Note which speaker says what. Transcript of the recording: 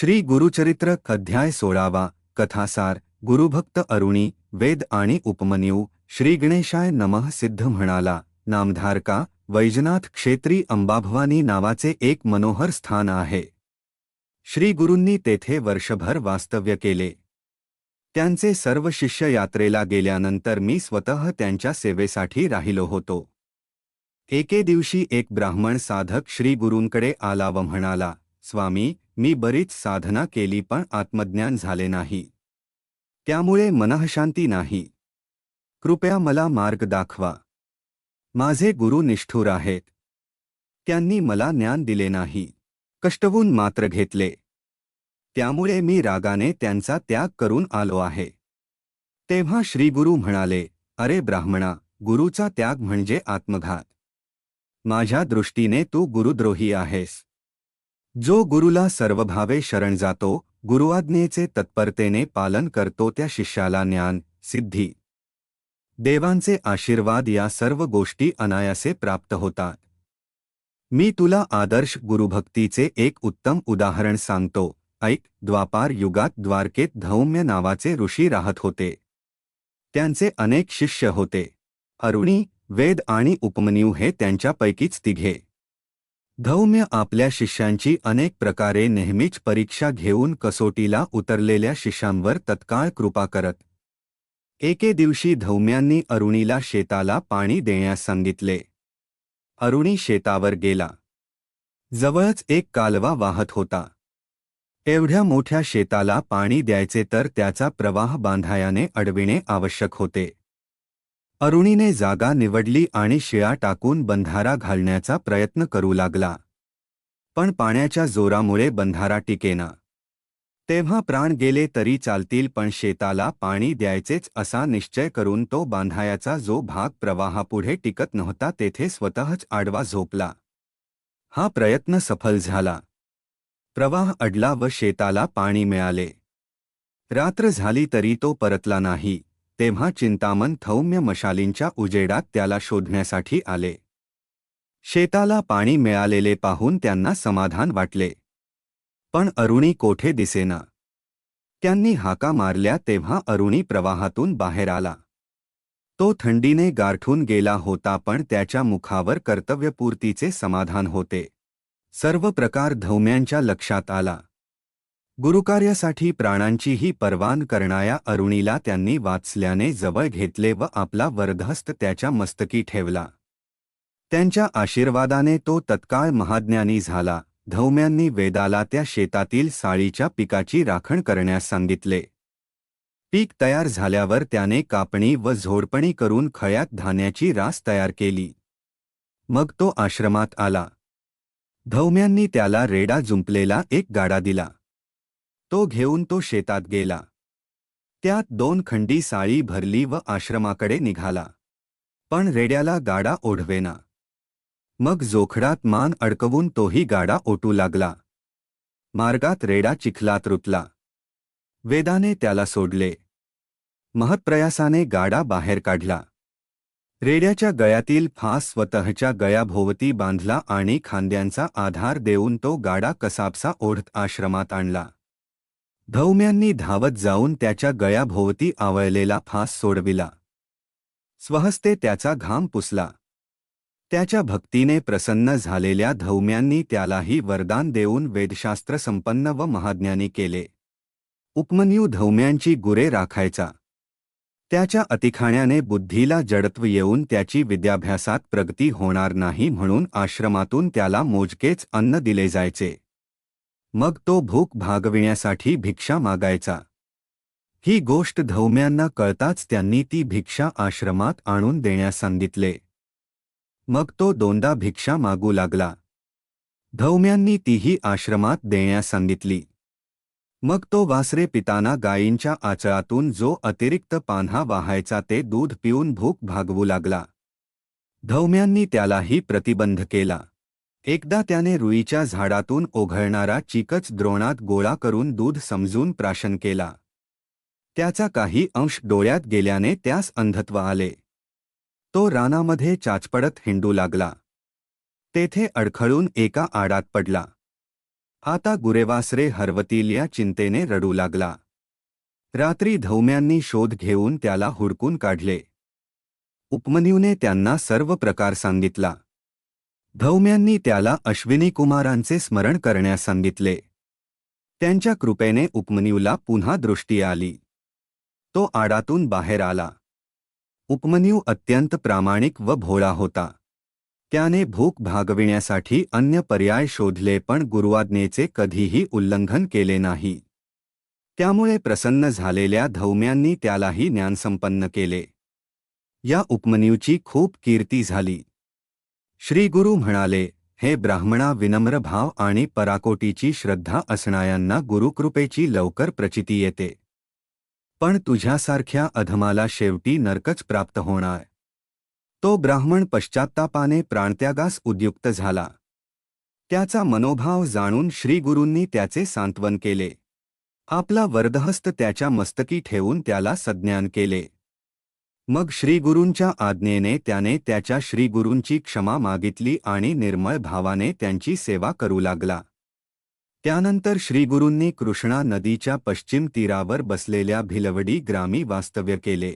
Speaker 1: श्री गुरुचरित्र अध्याय सोळावा कथासार गुरुभक्त अरुणी वेद आणि उपमन्यू श्री गणेशाय नमः सिद्ध म्हणाला नामधारका वैजनाथ क्षेत्री अंबाभवानी नावाचे एक मनोहर स्थान आहे. श्री गुरूंनी तेथे वर्षभर वास्तव्य केले. त्यांचे सर्व शिष्य यात्रेला गेल्यानंतर मी स्वतः त्यांच्या सेवेसाठी राहिलो होतो. एके दिवशी एक ब्राह्मण साधक श्री गुरूंकडे आला व म्हणाला स्वामी मी बरीच साधना केली पण आत्मज्ञान झाले नाही. त्यामुळे मनःशांती नाही. कृपया मला मार्ग दाखवा. माझे गुरु निष्ठुर आहेत. त्यांनी मला ज्ञान दिले नाही. कष्टवून मात्र घेतले. त्यामुळे मी रागाने त्यांचा त्याग करून आलो आहे. तेव्हा श्रीगुरु म्हणाले अरे ब्राह्मणा गुरुचा त्याग म्हणजे आत्मघात. माझ्या दृष्टीने तू गुरुद्रोही आहेस. जो गुरुला सर्वभावे शरण जातो गुरुआज्ञेचे तत्परतेने पालन करतो त्या शिष्याला ज्ञान सिद्धी. देवांचे आशीर्वाद या सर्व गोष्टी अनायासे प्राप्त होतात. मी तुला आदर्श गुरुभक्तीचे एक उत्तम उदाहरण सांगतो. ऐक द्वापार युगात द्वारकेत धौम्य नावाचे ऋषी राहत होते. त्यांचे अनेक शिष्य होते. अरुणी वेद आणि उपमन्यू हे त्यांच्यापैकीच तिघे. धौम्य आपल्या शिष्यांची अनेक प्रकारे नेहमीच परीक्षा घेऊन कसोटीला उतरलेल्या शिष्यांवर तत्काळ कृपा करत. एके दिवशी धौम्यांनी अरुणीला शेताला पाणी देण्यास सांगितले. अरुणी शेतावर गेला. जवळच एक कालवा वाहत होता. एवढ्या मोठ्या शेताला पाणी द्यायचे तर त्याचा प्रवाह बांधायाने अडविणे आवश्यक होते. अरुणीने जागा निवडली आणि शिळा टाकून बंधारा घालण्याचा प्रयत्न करू लागला. पण पाण्याच्या जोरामुळे बंधारा टिकेना. तेव्हा प्राण गेले तरी चालतील पण शेताला पाणी द्यायचेच असा निश्चय करून तो बांधायाचा जो भाग प्रवाहापुढे टिकत नव्हता तेथे स्वतःच आडवा झोपला. हा प्रयत्न सफल झाला. प्रवाह अडला व शेताला पाणी मिळाले. रात्र झाली तरी तो परतला नाही. तेव्हा चिंतामन थौम्य मशालींच्या उजेडात त्याला शोधण्यासाठी आले. शेताला पाणी मिळालेले पाहून त्यांना समाधान वाटले. पण अरुणी कोठे दिसेना. त्यांनी हाका मारल्या तेव्हा अरुणी प्रवाहातून बाहेर आला. तो थंडीने गारठून गेला होता पण त्याच्या मुखावर कर्तव्यपूर्तीचे समाधान होते. सर्व प्रकार धौम्यांच्या लक्षात आला. गुरुकार्यासाठी प्राणांचीही परवान करणाया अरुणीला त्यांनी वाचल्याने जवळ घेतले व आपला वर्धस्त त्याच्या मस्तकी ठेवला. त्यांच्या आशीर्वादाने तो तत्काळ महाज्ञानी झाला. धौम्यांनी वेदाला त्या शेतातील साळीच्या पिकाची राखण करण्यास सांगितले. पीक तयार झाल्यावर त्याने कापणी व झोडपणी करून खळ्यात धान्याची रास तयार केली. मग तो आश्रमात आला. धौम्यांनी त्याला रेडा जुंपलेला एक गाडा दिला. तो घेऊन तो शेतात गेला. त्यात दोन खंडी साळी भरली व आश्रमाकडे निघाला. पण रेड्याला गाडा ओढवेना. मग जोखडात मान अडकवून तोही गाडा ओटू लागला. मार्गात रेडा चिखलात रुतला. वेदाने त्याला सोडले. महत्प्रयासाने गाडा बाहेर काढला. रेड्याच्या गळ्यातील फास स्वतःच्या गळ्याभोवती बांधला आणि खांद्यांचा आधार देऊन तो गाडा कसाबसा ओढत आश्रमात आणला. धौम्यांनी धावत जाऊन त्याच्या गळ्याभोवती आवळलेला फास सोडविला. स्वहस्ते त्याचा घाम पुसला. त्याच्या भक्तीने प्रसन्न झालेल्या धौम्यांनी त्यालाही वरदान देऊन वेदशास्त्र संपन्न व महाज्ञानी केले. उपमन्यू धौम्यांची गुरे राखायचा. त्याच्या अतिखाण्याने बुद्धीला जडत्व येऊन त्याची विद्याभ्यासात प्रगती होणार नाही म्हणून आश्रमातून त्याला मोजकेच अन्न दिले जायचे. मग तो भूक भागविण्यासाठी भिक्षा मागायचा. ही गोष्ट धौम्यांना कळताच त्यांनी ती भिक्षा आश्रमात आणून देण्यास सांगितले. मग तो दोनदा भिक्षा मागू लागला. धौम्यांनी तीही आश्रमात देण्यास सांगितली. मग तो वासरे पिताना गायींच्या आचळातून जो अतिरिक्त पान्हा वाहायचा ते दूध पिऊन भूक भागवू लागला. धौम्यांनी त्यालाही प्रतिबंध केला. एकदा त्याने रुईच्या झाडातून ओघळणारा चिकच द्रोणात गोळा करून दूध समजून प्राशन केला. त्याचा काही अंश डोळ्यात गेल्याने त्यास अंधत्व आले. तो रानामध्ये चाचपडत हिंडू लागला. तेथे अडखळून एका आडात पडला. आता गुरेवासरे हरवतील या चिंतेने रडू लागला. रात्री धौम्यांनी शोध घेऊन त्याला हुडकून काढले. उपमन्यूने त्यांना सर्व प्रकार सांगितला. धौम्यांनी त्याला अश्विनी कुमारांचे स्मरण करण्यास सांगितले. त्यांच्या कृपेने उपमन्यूला पुन्हा दृष्टी आली. तो आडातून बाहेर आला. उपमन्यू अत्यंत प्रामाणिक व भोळा होता. त्याने भूक भागविण्यासाठी अन्य पर्याय शोधले पण गुरुवाज्ञेचे कधीही उल्लंघन केले नाही. त्यामुळे प्रसन्न झालेल्या धौम्यांनी त्यालाही ज्ञानसंपन्न केले. या उपमन्यूची खूप कीर्ती झाली. श्रीगुरु म्हणाले हे ब्राह्मणा विनम्र भाव आणि पराकोटीची श्रद्धा असणाऱ्यांना गुरुकृपेची लवकर प्रचिती येते. पण तुझ्यासारख्या अधमाला शेवटी नरकच प्राप्त होणार. तो ब्राह्मण पश्चात्तापाने प्राणत्यागास उद्युक्त झाला. त्याचा मनोभाव जाणून श्रीगुरूंनी त्याचे सांत्वन केले. आपला वरदहस्त त्याच्या मस्तकी ठेवून त्याला सज्ञान केले. मग श्रीगुरूंच्या आज्ञेने त्याने त्याच्या श्रीगुरूंची क्षमा मागितली आणि निर्मळ भावाने त्यांची सेवा करू लागला. त्यानंतर श्रीगुरूंनी कृष्णा नदीच्या पश्चिम तीरावर बसलेल्या भिलवडी ग्रामी वास्तव्य केले.